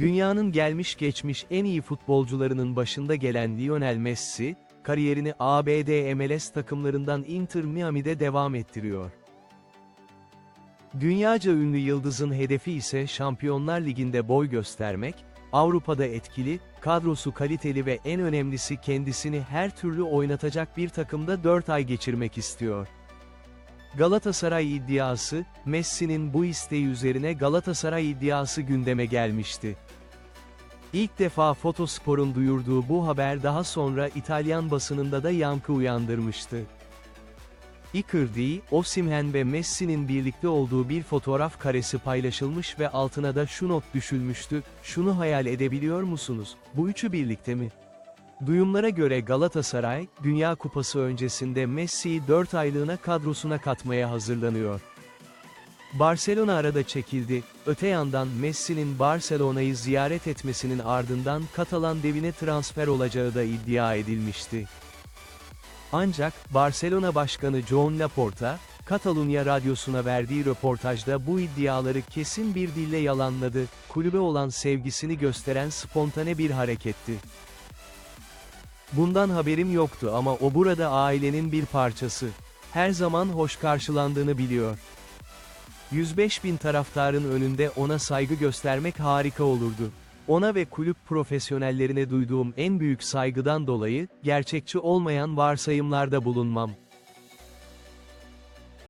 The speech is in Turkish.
Dünyanın gelmiş geçmiş en iyi futbolcularının başında gelen Lionel Messi, kariyerini ABD MLS takımlarından Inter Miami'de devam ettiriyor. Dünyaca ünlü yıldızın hedefi ise Şampiyonlar Ligi'nde boy göstermek, Avrupa'da etkili, kadrosu kaliteli ve en önemlisi kendisini her türlü oynatacak bir takımda 4 ay geçirmek istiyor. Galatasaray iddiası, Messi'nin bu isteği üzerine Galatasaray iddiası gündeme gelmişti. İlk defa Fotospor'un duyurduğu bu haber daha sonra İtalyan basınında da yankı uyandırmıştı. Icardi, Osimhen ve Messi'nin birlikte olduğu bir fotoğraf karesi paylaşılmış ve altına da şu not düşülmüştü, şunu hayal edebiliyor musunuz, bu üçü birlikte mi? Duyumlara göre Galatasaray, Dünya Kupası öncesinde Messi'yi 4 aylığına kadrosuna katmaya hazırlanıyor. Barcelona arada çekildi, öte yandan Messi'nin Barcelona'yı ziyaret etmesinin ardından Katalan devine transfer olacağı da iddia edilmişti. Ancak, Barcelona Başkanı Joan Laporta, Katalunya Radyosu'na verdiği röportajda bu iddiaları kesin bir dille yalanladı, kulübe olan sevgisini gösteren spontane bir hareketti. Bundan haberim yoktu ama o burada ailenin bir parçası. Her zaman hoş karşılandığını biliyor. 105 bin taraftarın önünde ona saygı göstermek harika olurdu. Ona ve kulüp profesyonellerine duyduğum en büyük saygıdan dolayı, gerçekçi olmayan varsayımlarda bulunmam.